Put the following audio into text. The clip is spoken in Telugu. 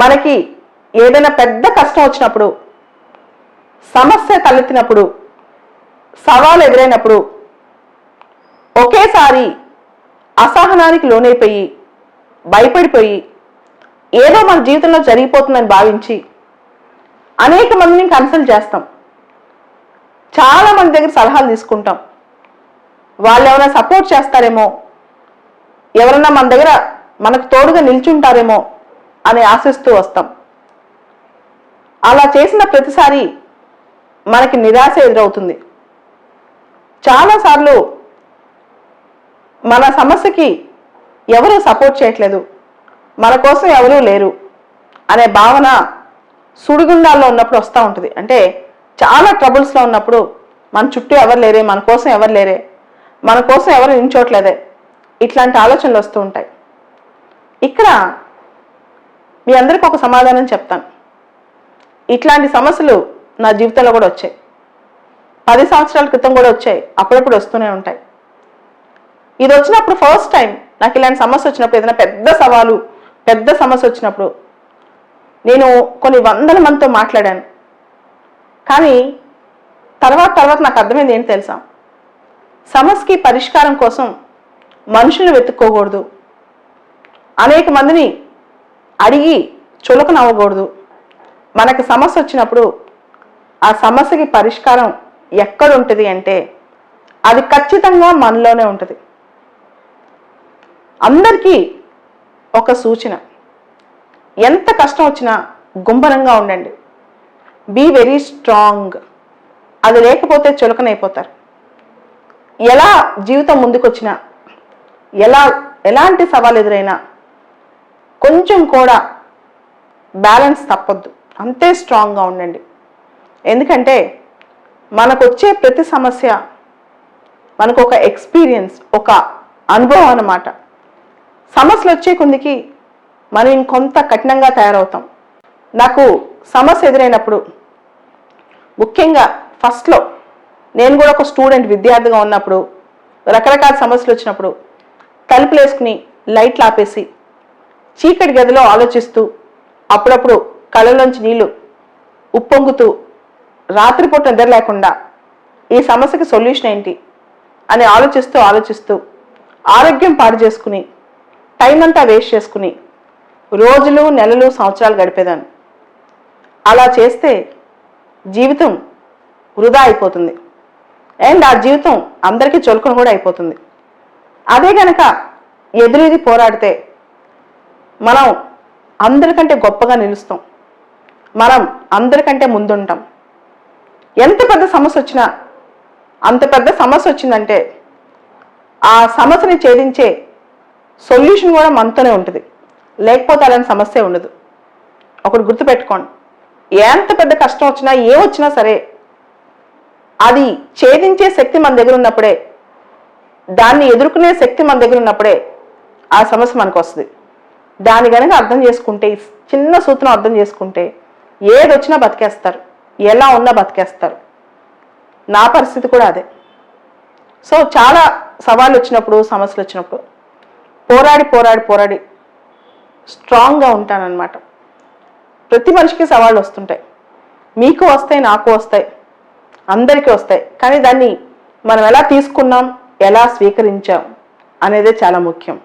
మనకి ఏదైనా పెద్ద కష్టం వచ్చినప్పుడు సమస్య తలెత్తినప్పుడు సవాలు ఎదురైనప్పుడు ఒకేసారి అసహనానికి లోనైపోయి భయపడిపోయి ఏదో మన జీవితంలో జరిగిపోతుందని భావించి అనేక మందిని కన్సల్ట్ చేస్తాం. చాలా మంది దగ్గర సలహాలు తీసుకుంటాం. వాళ్ళు ఎవరైనా సపోర్ట్ చేస్తారేమో? ఎవరన్నా మన దగ్గర మనకు తోడుగా నిల్చుంటారేమో? అని ఆశిస్తూ వస్తాం. అలా చేసిన ప్రతిసారి మనకి నిరాశ ఎదురవుతుంది. చాలాసార్లు మన సమస్యకి ఎవరు సపోర్ట్ చేయట్లేదు. మన కోసం ఎవరూ లేరు అనే భావన సుడిగుండాల్లో ఉన్నప్పుడు వస్తూ ఉంటుంది. అంటే చాలా ట్రబుల్స్లో ఉన్నప్పుడు మన చుట్టూ ఎవరు లేరే మన కోసం ఎవరు లేరే మన కోసం ఎవరు నించోట్లేదే ఇట్లాంటి ఆలోచనలు వస్తూ ఉంటాయి. ఇక్కడ మీ అందరికీ ఒక సమాధానం చెప్తాను. ఇట్లాంటి సమస్యలు నా జీవితంలో కూడా వచ్చాయి. పది సంవత్సరాల క్రితం కూడా వచ్చాయి. అప్పుడప్పుడు వస్తూనే ఉంటాయి. ఇది వచ్చినప్పుడు ఫస్ట్ టైం నాకు ఇలాంటి సమస్య వచ్చినప్పుడు ఏదైనా పెద్ద సవాలు పెద్ద సమస్య వచ్చినప్పుడు నేను కొన్ని వందల మందితో మాట్లాడాను. కానీ తర్వాత తర్వాత నాకు అర్థమైంది ఏంటి తెలుసా? సమస్యకి పరిష్కారం కోసం మనుషులు వెతుక్కోకూడదు. అనేక మందిని అడిగి చులక నవ్వకూడదు మనకు సమస్య వచ్చినప్పుడు ఆ సమస్యకి పరిష్కారం ఎక్కడ ఉంటుంది అంటే అది ఖచ్చితంగా మనలోనే ఉంటుంది. అందరికీ ఒక సూచన. ఎంత కష్టం వచ్చినా గుంభనంగా ఉండండి. బీ వెరీ స్ట్రాంగ్ అది లేకపోతే చులకనైపోతారు. ఎలా జీవితం ముందుకొచ్చినా ఎలా ఎలాంటి సవాలు ఎదురైనా కొంచెం కూడా బ్యాలెన్స్ తప్పొద్దు. అంతే స్ట్రాంగ్గా ఉండండి. ఎందుకంటే మనకు వచ్చే ప్రతి సమస్య మనకు ఒక ఎక్స్పీరియన్స్ ఒక అనుభవం అన్నమాట. సమస్యలు వచ్చే కొందికి మనం ఇంకొంత కఠినంగా తయారవుతాం. నాకు సమస్య ఎదురైనప్పుడు ముఖ్యంగా ఫస్ట్లో నేను కూడా ఒక స్టూడెంట్ విద్యార్థిగా ఉన్నప్పుడు రకరకాల సమస్యలు వచ్చినప్పుడు తలుపులు వేసుకుని లైట్లు ఆపేసి చీకటి గదిలో ఆలోచిస్తూ అప్పుడప్పుడు కళ్ళలోంచి నీళ్ళు ఉప్పొంగుతూ రాత్రిపూట నిద్ర లేకుండా ఈ సమస్యకి సొల్యూషన్ ఏంటి అని ఆలోచిస్తూ ఆలోచిస్తూ ఆరోగ్యం పాడు చేసుకుని టైం అంతా వేస్ట్ చేసుకుని రోజులు నెలలు సంవత్సరాలు గడిపేదాన్ని. అలా చేస్తే జీవితం వృధా అయిపోతుంది. అండ్ ఆ జీవితం అందరికీ చొలుకుని కూడా అయిపోతుంది. అదే గనక ఎదురేది పోరాడితే మనం అందరికంటే గొప్పగా నిలుస్తాం. మనం అందరికంటే ముందుంటాం. ఎంత పెద్ద సమస్య వచ్చినా అంత పెద్ద సమస్య వచ్చిందంటే ఆ సమస్యని ఛేదించే సొల్యూషన్ కూడా మనతోనే ఉంటుంది. లేకపోతే అలాంటి సమస్య ఉండదు. ఒకటి గుర్తుపెట్టుకోండి. ఎంత పెద్ద కష్టం వచ్చినా ఏ వచ్చినా సరే అది ఛేదించే శక్తి మన దగ్గర ఉన్నప్పుడే దాన్ని ఎదుర్కొనే శక్తి మన దగ్గర ఉన్నప్పుడే ఆ సమస్య మనకు వస్తుంది దాని కనుక అర్థం చేసుకుంటే చిన్న సూత్రం అర్థం చేసుకుంటే ఏది వచ్చినా బతికేస్తారు. ఎలా ఉన్నా బతికేస్తారు. నా పరిస్థితి కూడా అదే. సో చాలా సవాళ్ళు వచ్చినప్పుడు సమస్యలు వచ్చినప్పుడు పోరాడి పోరాడి పోరాడి స్ట్రాంగ్గా ఉంటానన్నమాట. ప్రతి మనిషికి సవాళ్ళు వస్తుంటాయి. మీకు వస్తాయి నాకు వస్తాయి అందరికీ వస్తాయి. కానీ దాన్ని మనం ఎలా తీసుకున్నాం ఎలా స్వీకరించాం అనేదే చాలా ముఖ్యం.